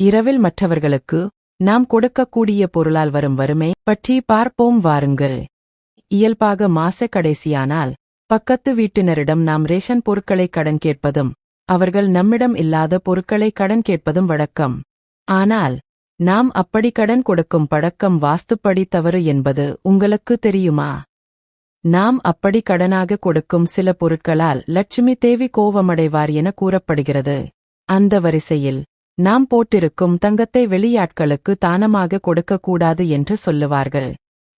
இரவில் மற்றவர்களுக்கு நாம் கொடுக்கக்கூடிய பொருளால் வரும் வறுமை பற்றி பார்ப்போம் வாருங்கள். இயல்பாக மாச கடைசியானால் பக்கத்து வீட்டினரிடம் நாம் ரேஷன் பொருட்களை கடன் கேட்பதும் அவர்கள் நம்மிடம் இல்லாத பொருட்களை கடன் கேட்பதும் வழக்கம். ஆனால் நாம் அப்படி கடன் கொடுக்கும் பழக்கம் வாஸ்துப்படி தவறு என்பது உங்களுக்கு தெரியுமா? நாம் அப்படி கடனாக கொடுக்கும் சில பொருட்களால் லட்சுமி தேவி கோவமடைவார் என கூறப்படுகிறது. அந்த வரிசையில் நாம் போட்டிருக்கும் தங்கத்தை வெளியாட்களுக்கு தானமாக கொடுக்கக்கூடாது என்று சொல்லுவார்கள்.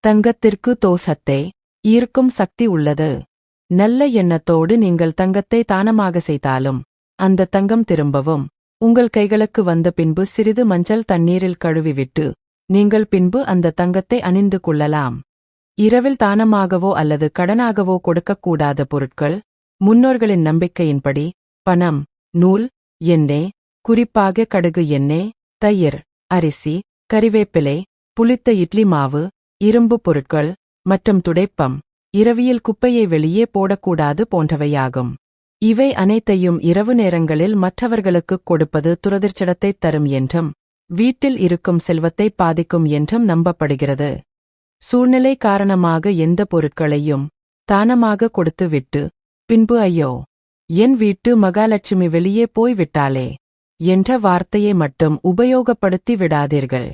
தங்கத்திற்கு தோஷத்தை ஈர்க்கும் சக்தி உள்ளது. நல்ல எண்ணத்தோடு நீங்கள் தங்கத்தை தானமாக செய்தாலும் அந்த தங்கம் திரும்பவும் உங்கள் கைகளுக்கு வந்த பின்பு சிறிது மஞ்சள் தண்ணீரில் கழுவிவிட்டு நீங்கள் பின்பு அந்த தங்கத்தை அணிந்து கொள்ளலாம். இரவில் தானமாகவோ அல்லது கடனாகவோ கொடுக்கக்கூடாத பொருட்கள் முன்னோர்களின் நம்பிக்கையின்படி பணம் நூல் எண்ணெய் குறிப்பாக கடுகு எண்ணெய் தயிர் அரிசி கறிவேப்பிலை புளித்த இட்லி மாவு இரும்பு பொருட்கள் மற்றும் துடைப்பம். இரவியில் குப்பையை வெளியே போடக்கூடாது போன்றவையாகும். இவை அனைத்தையும் இரவு நேரங்களில் மற்றவர்களுக்குக் கொடுப்பது துரதிர்ச்சடத்தைத் தரும் என்றும் வீட்டில் இருக்கும் செல்வத்தை பாதிக்கும் என்றும் நம்பப்படுகிறது. சூழ்நிலை காரணமாக எந்த பொருட்களையும் தானமாக கொடுத்துவிட்டு பின்பு ஐயோ என் வீட்டு மகாலட்சுமி வெளியே போய்விட்டாளே. என்ற வார்த்தையை மட்டும் உபயோகப்படுத்தி விடாதீர்கள்.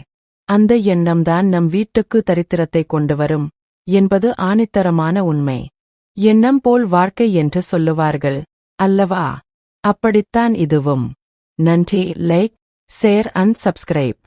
அந்த எண்ணம்தான் நம் வீட்டுக்கு தரித்திரத்தை கொண்டு வரும் என்பது ஆணித்தரமான உண்மை. எண்ணம் போல் வாழ்க்கை என்று சொல்லுவார்கள். அல்லவா? அப்படித்தான் இதுவும். நன்றி. Like share and subscribe.